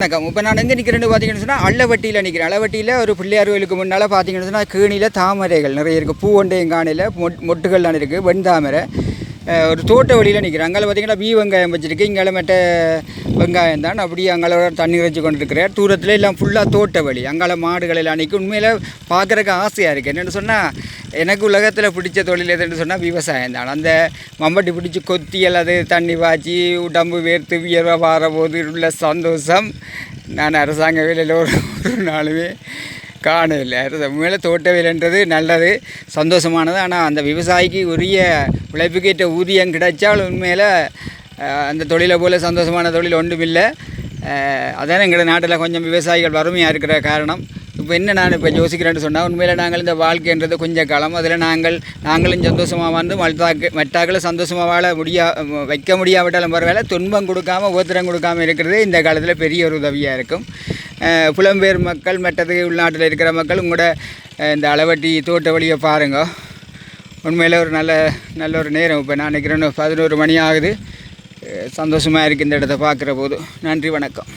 வணக்கம். இப்போ நான் எங்கே நிற்கிறேன்னு பார்த்தீங்கன்னு சொன்னால் அள்ளவட்டியில் நிற்கிறேன் அளவட்டியில் ஒரு பிள்ளையார் கோயிலுக்கு முன்னால் பார்த்தீங்கன்னு சொன்னால் கீழியில் தாமரைகள் நிறைய இருக்குது பூ ஒன்றையும் காணையில் மொட் மொட்டுகள்லாம் இருக்குது வெண்தாமரை ஒரு தோட்ட வழியில் நிற்கிறேன் அங்கே பார்த்தீங்கன்னா வீ வெங்காயம் வச்சுருக்கு. இங்கே மட்ட வெங்காயம் தான். அப்படியே அங்கே தண்ணி வச்சு கொண்டு இருக்கிறேன் தூரத்தில் எல்லாம் ஃபுல்லாக தோட்ட வழி. அங்கால மாடுகள் எல்லாம் நிற்கும் உண்மையில் பார்க்குறக்கு ஆசையாக இருக்குது என்னென்னு சொன்னால் எனக்கு உலகத்தில் பிடிச்ச தொழில் எதுன்னு சொன்னால் விவசாயம் தான். அந்த மம்பட்டி பிடிச்சி கொத்தி அல்லது தண்ணி பாய்ச்சி உடம்பு வேர்த்து வியர்வை வார போது உள்ள சந்தோஷம். நான் அரசாங்க வேலையில் ஒரு ஒரு நாளுமே காணவில்லை. மேலே தோட்ட வேலைன்றது நல்லது சந்தோஷமானது. ஆனால் அந்த விவசாயிக்கு உரிய உழைப்புக்கேற்ற ஊதியம் கிடைச்சால் உண்மையில் அந்த தொழிலை போல் சந்தோஷமான தொழில் ஒன்றும் இல்லை அதான் எங்கள் நாட்டில் கொஞ்சம் விவசாயிகள் வறுமையாக இருக்கிற காரணம். இப்போ என்ன நான் இப்போ யோசிக்கிறேன்னு சொன்னால் உண்மையில் நாங்கள் இந்த வாழ்க்கைன்றது கொஞ்சம் காலம். அதில் நாங்கள் நாங்களும் சந்தோஷமாக வந்து மற்றாக்கு மற்றாக்களை சந்தோஷமாக வாழ முடியா வைக்க முடியாவிட்டாலும் பரவாயில்ல துன்பம் கொடுக்காம ஓத்திரம் கொடுக்காம இருக்கிறது இந்த காலத்தில் பெரிய ஒரு உதவியாக இருக்கும். புலம்பெயர் மக்கள் மற்றது உள்நாட்டில் இருக்கிற மக்கள் உங்களோட இந்த அளவட்டி தோட்ட வழியை பாருங்க. உண்மையில் ஒரு நல்ல நல்ல ஒரு நேரம். இப்போ நான் நினைக்கிறேன்னு பதினோரு மணி ஆகுது. சந்தோஷமாக இருக்குது இந்த இடத்த பார்க்குற போது. நன்றி வணக்கம்.